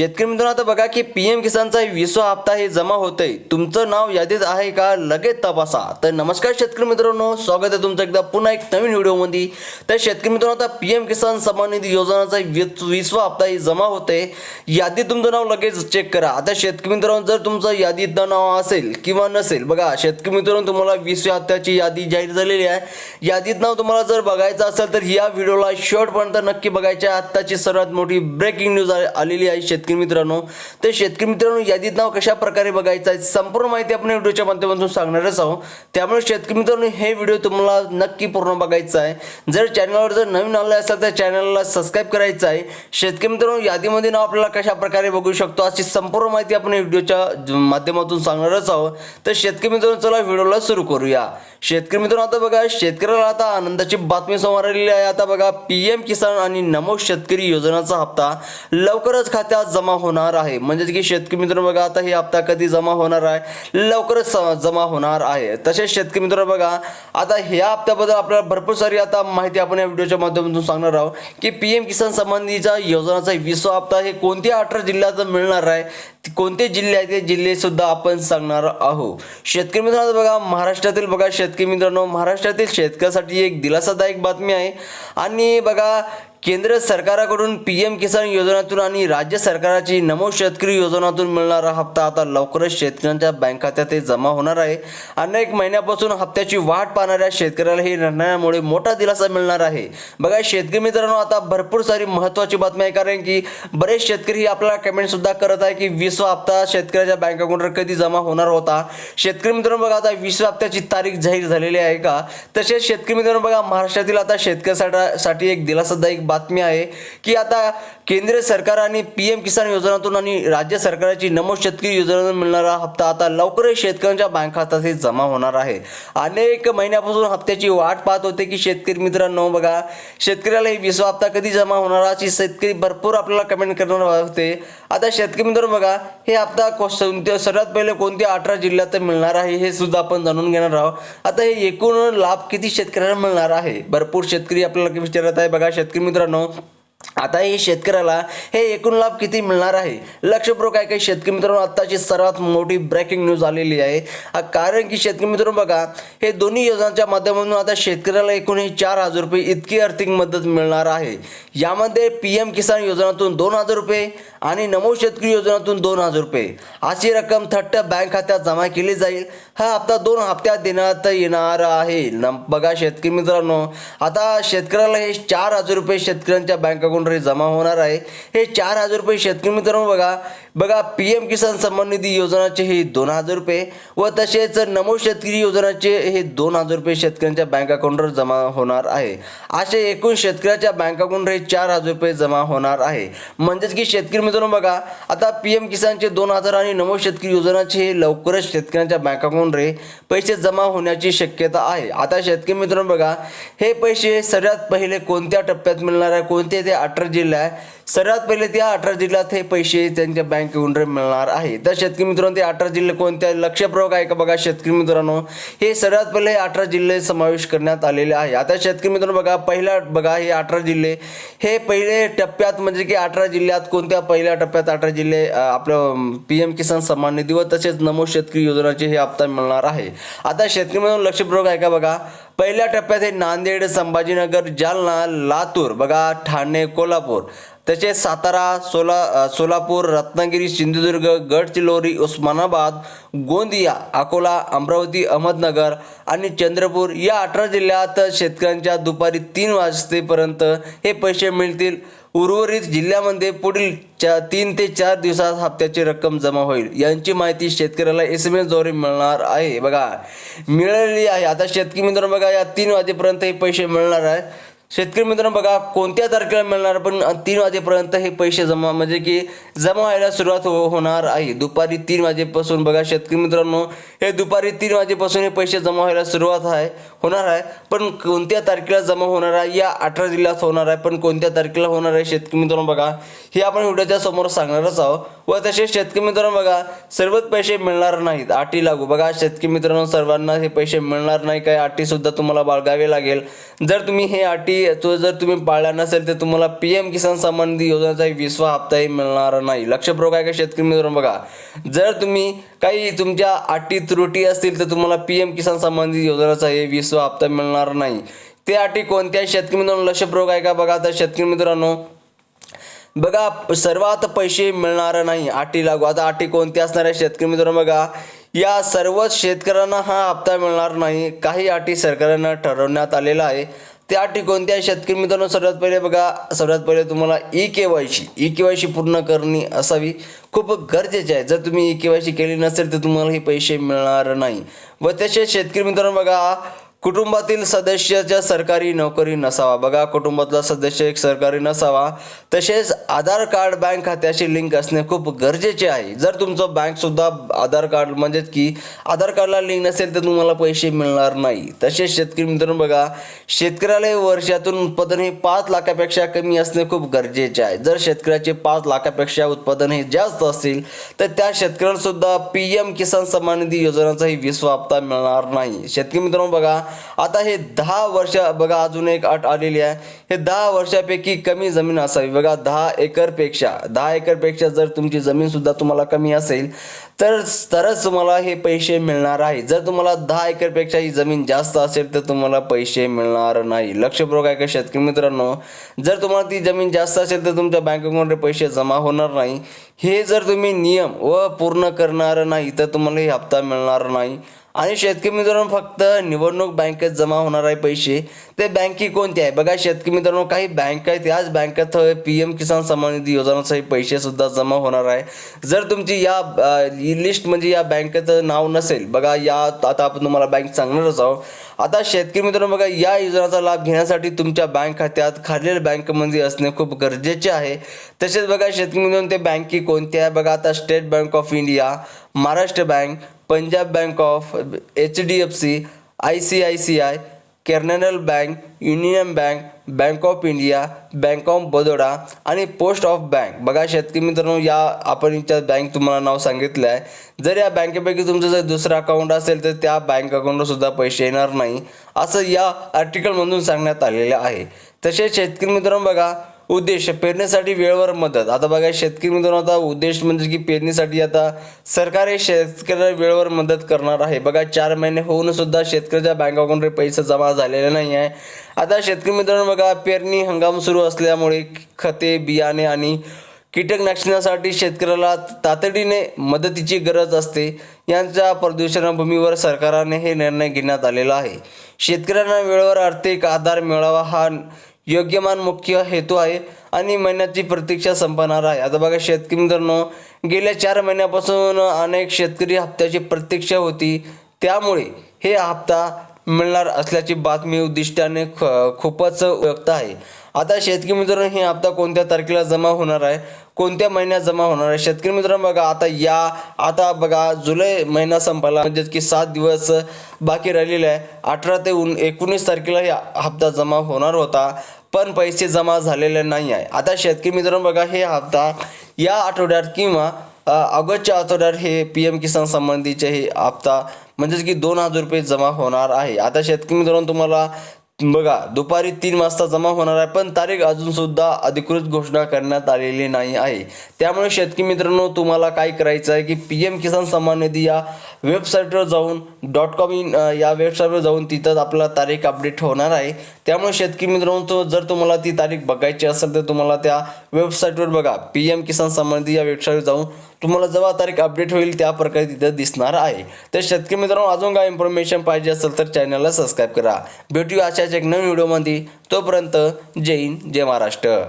शेतकरी मित्रांनो आता बघा की पी एम किसानचा विसवा हप्ता हे जमा होतंय. तुमचं नाव यादीत आहे का? लगेच तपासा. तर नमस्कार शेतकरी मित्रांनो स्वागत आहे तुमचं एकदा पुन्हा एक नवीन व्हिडिओमध्ये. तर शेतकरी मित्रांनो आता पी एम किसान सन्मान निधी योजनाचा विसवा हप्ता हे जमा होते यादीत तुमचं नाव लगेच चेक करा. आता शेतकरी मित्रांनो जर तुमचं यादीत नाव असेल किंवा नसेल बघा शेतकरी मित्रांनो तुम्हाला विसव्या हप्त्याची यादी जाहीर झालेली आहे. यादीत नाव तुम्हाला जर बघायचं असेल तर या व्हिडिओला शेवटपर्यंत नक्की बघायच्या. आहे. आत्ताची सर्वात मोठी ब्रेकिंग न्यूज आलेली आहे शेतकरी मित्रांनो तर शेतकरी मित्रांनो यादीत नाव कशा प्रकारे बघायचं आहे संपूर्ण माहिती आपण व्हिडिओच्या माध्यमातून सांगणारच आहोत. त्यामुळे शेतकरी मित्रांनो हे व्हिडिओ तुम्हाला नक्की पूर्ण बघायचं आहे. जर चॅनलवर जर नवीन आलं असेल तर चॅनलला सबस्क्राईब करायचं आहे. शेतकरी मित्रांनो यादीमध्ये नाव आपल्याला कशा प्रकारे बघू शकतो अशी संपूर्ण माहिती आपण व्हिडिओच्या माध्यमातून सांगणारच आहोत. तर शेतकरी मित्रांनो चला व्हिडिओला सुरू करूया. शेतकरी मित्रांनो आता बघा शेतकऱ्याला आता आनंदाची बातमी समोर आलेली आहे. आता बघा पी एम किसान आणि नमो शेतकरी योजनाचा हप्ता लवकरच खात्यात जमा होणार आहे. म्हणजेच की शेतकरी मित्रांनो बघा आता हे हप्ता कधी जमा होणार आहे? लवकरच स- जमा होणार आहे. तसेच शेतकरी मित्रांनो बघा आता ह्या हप्त्याबद्दल आपल्याला भरपूर सारी आता माहिती आपण या व्हिडिओच्या माध्यमातून सांगणार आहोत की पी एम किसान संबंधीच्या योजनाचा विसवा हप्ता हे कोणत्या अठरा जिल्ह्यात मिळणार आहे? कोणते जिल्हे आहेत? ते जिल्हे सुद्धा आपण सांगणार आहोत. शेतकरी मित्रांनो बघा महाराष्ट्रातील बघा शेतकरी मित्रांनो महाराष्ट्रातील शेतकऱ्यासाठी एक दिलासादायक बातमी आहे. आणि बघा केंद्र सरकाराकडून पी एम किसान योजनातून आणि राज्य सरकाराची नमो शेतकरी योजनातून मिळणारा हप्ता आता लवकरच शेतकऱ्यांच्या बँक खात्यात जमा होणार आहे. अनेक महिन्यापासून हप्त्याची वाट पाहणाऱ्या शेतकऱ्याला हे निर्णयामुळे मोठा दिलासा मिळणार आहे. बघा शेतकरी मित्रांनो आता भरपूर सारी महत्त्वाची बातमी आहे. कारण की बरेच शेतकरी आपल्याला कमेंटसुद्धा करत आहे की वीसवा हप्ता शेतकऱ्याच्या बँक अकाउंटवर कधी जमा होणार होता? शेतकरी मित्रांनो बघा आता वीसव्या हप्त्याची तारीख जाहीर झालेली आहे का? तसेच शेतकरी मित्रांनो बघा महाराष्ट्रातील आता शेतकऱ्यासाठी एक दिलासादायक बातमी आहे की आता केंद्र सरकार आणि पी एम किसान योजनातून आणि राज्य सरकारची नमो शेतकरी योजनेतून मिळणारा हप्ता आता लवकरच शेतकऱ्यांच्या बँक खात्यात हे जमा होणार आहे. अनेक महिन्यापासून हप्त्याची वाट पाहत होते की शेतकरी मित्रांनो बघा शेतकऱ्याला हे विसवा हप्ता कधी जमा होणार? अशी शेतकरी भरपूर आपल्याला कमेंट करणार होते. आता शेतकरी मित्र बघा हे हप्ता कोणत्या सर्वात पहिले कोणत्या अठरा जिल्ह्यात मिळणार आहे हे सुद्धा आपण जाणून घेणार आहोत. आता हे एकूण लाभ किती शेतकऱ्यांना मिळणार आहे? भरपूर शेतकरी आपल्याला विचारत आहे बघा शेतकरी मित्रांनो आता हे शेतकऱ्याला हे एकूण लाभ किती मिळणार आहे? लक्षपूर्वक आहे काही शेतकरी मित्रांनो आत्ताची सर्वात मोठी ब्रेकिंग न्यूज आलेली आहे. कारण की शेतकरी मित्रांनो बघा हे दोन्ही योजनांच्या माध्यमातून आता शेतकऱ्याला एकूण हे चार हजार रुपये इतकी आर्थिक मदत मिळणार आहे. यामध्ये पी एम किसान योजनातून दोन हजार रुपये आणि नमो शेतकरी योजनातून दोन हजार रुपये. अशी रक्कम थट्ट बँक खात्यात जमा केली जाईल. हा हप्ता दोन हप्त्यात देण्यात येणार आहे. न बघा शेतकरी मित्रांनो आता शेतकऱ्याला हे चार हजार रुपये शेतकऱ्यांच्या बँक अकाउंटवर जमा होणार आहे. हे चार हजार रुपये शेतकरी मित्रांनो बघा बघा पी एम किसान सन्मान निधी योजनाचे हे दोन हजार रुपये व तसेच नमो शेतकरी योजनाचे हे दोन हजार रुपये शेतकऱ्यांच्या बँक अकाउंटवर जमा होणार आहे. असे एकूण शेतकऱ्याच्या बँक अकाउंटवर हे चार हजार रुपये जमा होणार आहे. म्हणजेच की शेतकरी मित्रांनो बघा आता पी एम किसानचे दोन हजार आणि नमो शेतकरी योजनाचे हे लवकरच शेतकऱ्यांच्या बँक अकाउंटवर पैसे जमा होण्याची शक्यता आहे. आता शेतकरी मित्रांनो बघा हे पैसे सर्वात पहिले कोणत्या टप्प्यात मिळणार आहे? कोणते ते अठरा जिल्हा आहे सर्वात पहिले त्या अठरा जिल्ह्यात हे पैसे त्यांच्या बँक अकाउंटवर मिळणार आहे. तर शेतकरी मित्रांनो ते अठरा जिल्हे कोणत्या लक्षपूर्वक आहे का बघा शेतकरी मित्रांनो? हे सर्वात पहिले अठरा जिल्हे समावेश करण्यात आलेले आहे. आता शेतकरी मित्रांनो बघा पहिला बघा हे अठरा जिल्हे. हे पहिले टप्प्यात म्हणजे की अठरा जिल्ह्यात कोणत्या पहिल्या टप्प्यात अठरा जिल्हे आपलं पी एम किसान सन्मान निधी व तसेच नमो शेतकरी योजनाचे हे हप्ता मिळणार आहे. आता शेतकरी मित्रांनो लक्षपूर्वक आहे का बघा? पहिल्या टप्प्यात हे नांदेड संभाजीनगर जालना लातूर बघा ठाणे कोल्हापूर. तसेच सातारा सोला सोलापूर रत्नागिरी सिंधुदुर्ग गडचिरोली उस्मानाबाद गोंदिया अकोला अमरावती अहमदनगर आणि चंद्रपूर या अठरा जिल्ह्यात शेतकऱ्यांच्या दुपारी तीन वाजतेपर्यंत हे पैसे मिळतील. उर्वरित जिल्ह्यामध्ये पुढील चा तीन ते चार दिवसात हप्त्याची रक्कम जमा होईल. यांची माहिती शेतकऱ्याला एस एम एसद्वारे मिळणार आहे. बघा मिळालेली आहे. आता शेतकरी मित्रांनो बघा या तीन वाजेपर्यंत हे पैसे मिळणार आहे शेतकरी मित्रांनो बघा कोणत्या तारखेला मिळणार पण तीन वाजेपर्यंत हे पैसे जमा म्हणजे की जमा व्हायला सुरुवात हो होणार आहे. दुपारी तीन वाजेपासून बघा शेतकरी मित्रांनो हे दुपारी तीन वाजेपासून हे पैसे जमा व्हायला सुरुवात आहे होणार आहे. पण कोणत्या तारखेला जमा होणार आहे या अठरा जिल्ह्यात होणार आहे पण कोणत्या तारखेला होणार आहे शेतकरी मित्रांनो बघा हे आपण व्हिडिओच्या समोर सांगणारच आहोत. व तसेच शेतकरी मित्रांनो बघा सर्वच पैसे मिळणार नाहीत अटी लागू. बघा शेतकरी मित्रांनो सर्वांना हे पैसे मिळणार नाही काही अटीसुद्धा तुम्हाला बाळगावे लागेल. जर तुम्ही हे अटी तो जर तुम्ही पाळल्या नसेल तर तुम्हाला पी एम किसान सन्मान निधी योजनेचा विसवा हप्ताही मिळणार नाही. लक्षपूर्वक आहे का शेतकरी मित्रांनो बघा. जर तुम्ही काही तुमच्या अटी त्रुटी असतील तर तुम्हाला पी एम किसान सन्मान निधी योजनेचा हे विसवा हप्ता मिळणार नाही. ते अटी कोणत्याही शेतकरी मित्रांनो लक्षपूर्वक आहे का बघा. तर शेतकरी मित्रांनो बघा सर्वात पैसे मिळणार नाही अटी लागू. आता अटी कोणती असणार आहे शेतकरी मित्रांनो? बघा या सर्वच शेतकऱ्यांना हा हप्ता मिळणार नाही. काही अटी सरकारनं ठरवण्यात आलेला आहे. त्या अटी कोणत्या शेतकरी मित्रांनो? सर्वात पहिले बघा सर्वात पहिले तुम्हाला E K Y C E K Y C पूर्ण करणे असावी. खूप गरजेचे आहे. जर तुम्ही ई के वाय सी केली नसेल तर तुम्हाला हे पैसे मिळणार नाही. व तसेच शेतकरी मित्रांनो बघा कुटुंबातील सदस्याच्या सरकारी नोकरी नसावा. बघा कुटुंबातला सदस्य एक सरकारी नसावा. तसेच आधार कार्ड बँक खात्याशी लिंक असणे खूप गरजेचे आहे. जर तुमचं बँकसुद्धा आधार कार्ड म्हणजेच की आधार कार्डला लिंक नसेल तर तुम्हाला पैसे मिळणार नाही. तसेच शेतकरी मित्रांनो बघा शेतकऱ्याला वर्षातून उत्पादन हे पाच लाखापेक्षा कमी असणे खूप गरजेचे आहे. जर शेतकऱ्याचे पाच लाखापेक्षा उत्पादन हे जास्त असेल तर त्या शेतकऱ्याला सुद्धा पी एम किसान सन्मान निधी योजनेचाही विसवा हप्ता मिळणार नाही. शेतकरी मित्रांनो बघा आता हे दहा वर्ष बघा अजून एक अट आलेली आहे. हे दहा वर्षापैकी कमी जमीन असावी. बघा दहा एकरपेक्षा दहा एकरपेक्षा जर तुमची जमीन सुद्धा तुम्हाला कमी असेल तर तरच तुम्हाला हे पैसे मिळणार आहे. जर तुम्हाला दहा एकरपेक्षा ही जमीन जास्त असेल तर तुम्हाला पैसे मिळणार नाही. लक्षपूर्वक आहे का शेतकरी मित्रांनो? जर तुम्हाला ती जमीन जास्त असेल तर तुमच्या बँक अकाउंटमध्ये पैसे जमा होणार नाही. हे जर तुम्ही नियम व पूर्ण करणार नाही तर तुम्हाला हे हप्ता मिळणार नाही. आणि शेतकरी मित्रांनो फक्त निवडणूक बँकेत जमा होणार आहे पैसे. ते बँकी कोणती आहे? बघा शेतकरी मित्रांनो काही बँक आहेत. याच बँकेत पी एम किसान सन्मान निधी योजनासाठी पैसेसुद्धा जमा होणार आहे. जर तुमची या लिस्ट म्हणजे या बँकेचं नाव नसेल बघा या आता आपण तुम्हाला बँक सांगणारच आहोत. आता शेतकरी मित्रांनो बघा या योजनाचा लाभ घेण्यासाठी तुमच्या बँक खात्यात खालील बँकमध्ये म्हणजे असणे खूप गरजेचे आहे. तसेच बघा शेतकरी मित्रांनो ते बँकी कोणते आहे? बघा आता state bank of India Maharashtra bank Punjab bank of H D F C I C I C I Canara bank union bank bank of India bank of Baroda आणि पोस्ट ऑफ बँक. बघा शेतकरी मित्रांनो या आपण bank तुम्हाला नाव सांगितलं आहे. जर या बँकेपैकी तुमचं जर दुसरं अकाउंट असेल तर त्या बँक अकाउंटवर सुद्धा पैसे येणार नाही. असं या आर्टिकलमधून सांगण्यात आलेलं आहे. तसेच शेतकरी मित्रांनो बघा उद्देश पेरणीसाठी वेळेवर मदत. आता बघा शेतकरी मित्रांनो आता उद्देश म्हणजे की पेरणीसाठी आता सरकार हे शेतकऱ्याला वेळेवर मदत करणार आहे. बघा चार महिने होऊन सुद्धा शेतकऱ्याच्या बँक अकाउंटवर पैसे जमा झालेले नाही आहे. आता शेतकरी मित्रांनो बघा पेरणी हंगाम सुरू असल्यामुळे खते बियाणे आणि कीटकनाशकासाठी शेतकऱ्याला तातडीने मदतीची गरज असते. यांच्या प्रदूषणभूमीवर सरकारने हे निर्णय घेण्यात आलेला आहे. शेतकऱ्यांना वेळेवर आर्थिक आधार मिळावा हा योग्यमान मुख्य हेतू आहे आणि महिन्याची प्रतीक्षा संपणार आहे. आता बघा शेतकरी मित्रांनो गेल्या चार महिन्यापासून अनेक शेतकरी हप्त्याची प्रतीक्षा होती. त्यामुळे हे हप्ता मिळणार असल्याची बातमी उद्दिष्टाने ख- खूपच उपयुक्त आहे. आता शेतकरी मित्रांनो हे हप्ता कोणत्या तारखेला जमा होणार आहे? कोणत्या महिन्यात जमा होणार आहे? शेतकरी मित्रांनो बघा आता या आता बघा जुलै महिना संपला म्हणजेच की सात दिवस बाकी राहिलेले आहे. अठरा ते उन एकोणीस तारखेला हे हप्ता जमा होणार होता पण पैसे जमा झालेले नाही आहे. आता शेतकरी मित्रांनो बघा हे हप्ता या आठवड्यात किंवा ऑगस्टच्या आठवड्यात हे पी एम किसान संबंधीचे हे हप्ता म्हणजेच की दोन हजार रुपये जमा होणार आहे. आता शेतकरी मित्रांनो तुम्हाला बघा दुपारी तीन वाजता जमा होणार आहे पण तारीख अजून सुद्धा अधिकृत घोषणा करण्यात आलेली नाही आहे. त्यामुळे शेतकरी मित्रांनो तुम्हाला काय करायचं आहे की पी एम किसान सन्मान निधी या वेबसाईटवर जाऊन डॉट कॉम इन या वेबसाईटवर जाऊन तिथं आपला तारीख अपडेट होणार आहे. त्यामुळे शेतकरी मित्रांनो जर तुम्हाला ती तारीख बघायची असेल तर तुम्हाला त्या वेबसाईटवर बघा पी एम किसान सन्मान निधी या वेबसाईटवर जाऊन तुम्हाला जेव्हा तारीख अपडेट होईल त्या प्रकारे तिथं दिसणार आहे. तर शेतकरी मित्रांनो अजून काय इन्फॉर्मेशन पाहिजे असेल तर चॅनलला सबस्क्राईब करा. भेटूया अशाच एक नवीन व्हिडिओमध्ये तोपर्यंत जय हिंद जय महाराष्ट्र.